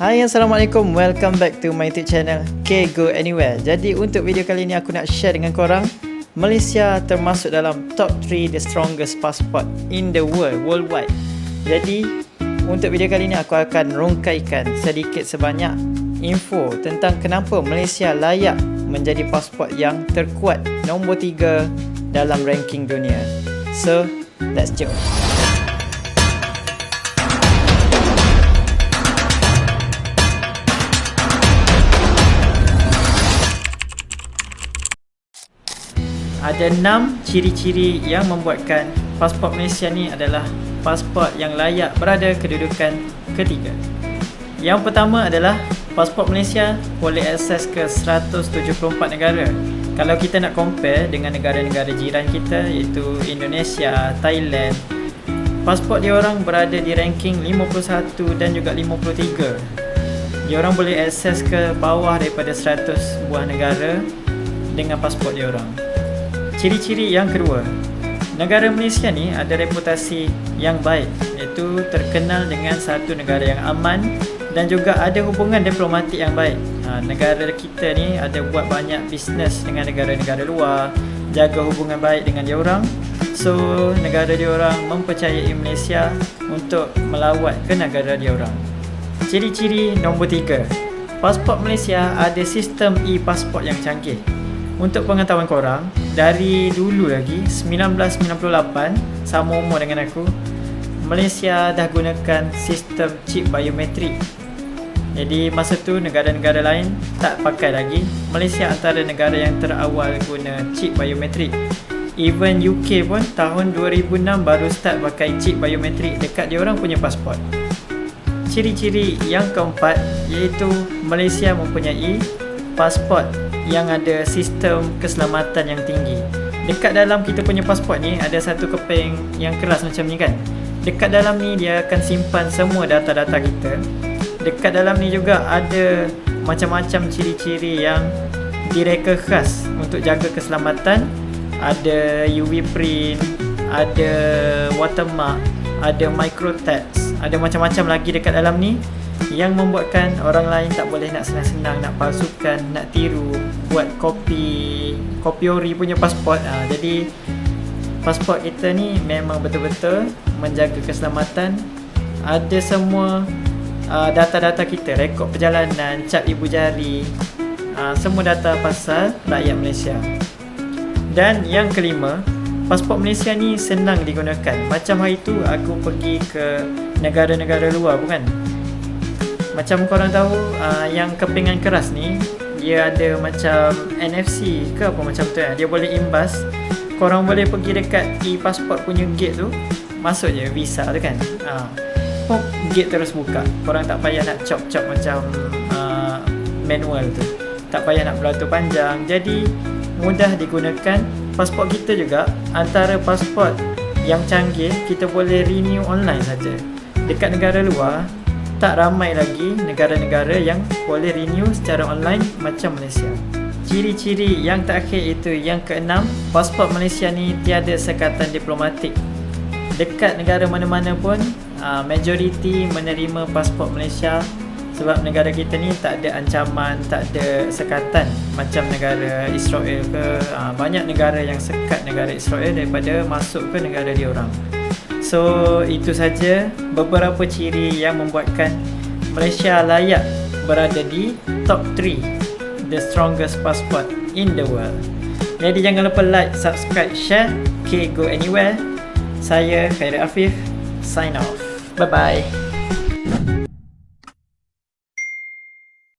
Hai Assalamualaikum. Welcome back to my YouTube channel K Go Anywhere. Jadi untuk video kali ni aku nak share dengan korang Malaysia termasuk dalam top 3 the strongest passport in the world, worldwide. Jadi untuk video kali ni aku akan rongkaikan sedikit sebanyak info tentang kenapa Malaysia layak menjadi pasport yang terkuat nombor 3 dalam ranking dunia. So, let's jump ada enam ciri-ciri yang membuatkan pasport Malaysia ni adalah pasport yang layak berada kedudukan ketiga. Yang pertama adalah pasport Malaysia boleh akses ke 174 negara. Kalau kita nak compare dengan negara-negara jiran kita iaitu Indonesia, Thailand, pasport dia orang berada di ranking 51 dan juga 53. Dia orang boleh akses ke bawah daripada 100 buah negara dengan pasport dia orang. Ciri-ciri yang kedua. Negara Malaysia ni ada reputasi yang baik. Iaitu terkenal dengan satu negara yang aman Dan juga ada hubungan diplomatik yang baik. Ha, Negara kita ni ada buat banyak bisnes dengan negara-negara luar Jaga hubungan baik dengan dia orang. So negara dia orang mempercayai Malaysia Untuk melawat ke negara dia orang. Ciri-ciri nombor tiga. Pasport Malaysia ada sistem e-pasport yang canggih untuk pengetahuan korang Dari dulu lagi 1998 Sama umur dengan aku Malaysia dah gunakan sistem chip biometrik. Jadi masa tu negara-negara lain Tak pakai lagi. Malaysia antara negara yang terawal guna chip biometrik. Even UK pun tahun 2006 baru start pakai chip biometrik Dekat dia orang punya pasport. Ciri-ciri yang keempat iaitu Malaysia mempunyai pasport yang ada sistem keselamatan yang tinggi. Dekat dalam kita punya pasport ni ada satu keping yang keras macam ni kan. Dekat dalam ni dia akan simpan semua data-data kita. Dekat dalam ni juga ada macam-macam ciri-ciri yang direka khas untuk jaga keselamatan. Ada UV print, ada watermark, ada micro text, ada macam-macam lagi dekat dalam ni yang membuatkan orang lain tak boleh nak senang-senang nak palsukan, nak tiru, buat kopi kopi ori punya pasport. Ha, jadi pasport kita ni memang betul-betul menjaga keselamatan. Ada semua uh, data-data kita, rekod perjalanan, cap ibu jari, uh, semua data pasal rakyat Malaysia. Dan yang kelima, pasport Malaysia ni senang digunakan. Macam hari tu aku pergi ke negara-negara luar bukan? Macam korang tahu uh, yang kepingan keras ni dia ada macam NFC ke apa macam tu kan. Dia boleh imbas. Korang boleh pergi dekat e-passport punya gate tu. Masuk je visa tu kan. Uh, pop gate terus buka. Korang tak payah nak chop-chop macam uh, manual tu. Tak payah nak beratur panjang. Jadi mudah digunakan. Pasport kita juga antara pasport yang canggih kita boleh renew online saja. Dekat negara luar tak ramai lagi negara-negara yang boleh renew secara online macam Malaysia. Ciri-ciri yang terakhir itu yang keenam, pasport Malaysia ni tiada sekatan diplomatik. Dekat negara mana-mana pun, uh, majoriti menerima pasport Malaysia sebab negara kita ni tak ada ancaman, tak ada sekatan macam negara Israel ke. Uh, banyak negara yang sekat negara Israel daripada masuk ke negara dia orang. So itu saja beberapa ciri yang membuatkan Malaysia layak berada di top 3 the strongest passport in the world. Jadi jangan lupa like, subscribe, share. Okay, go anywhere. Saya Khairi Afif. Sign off. Bye bye.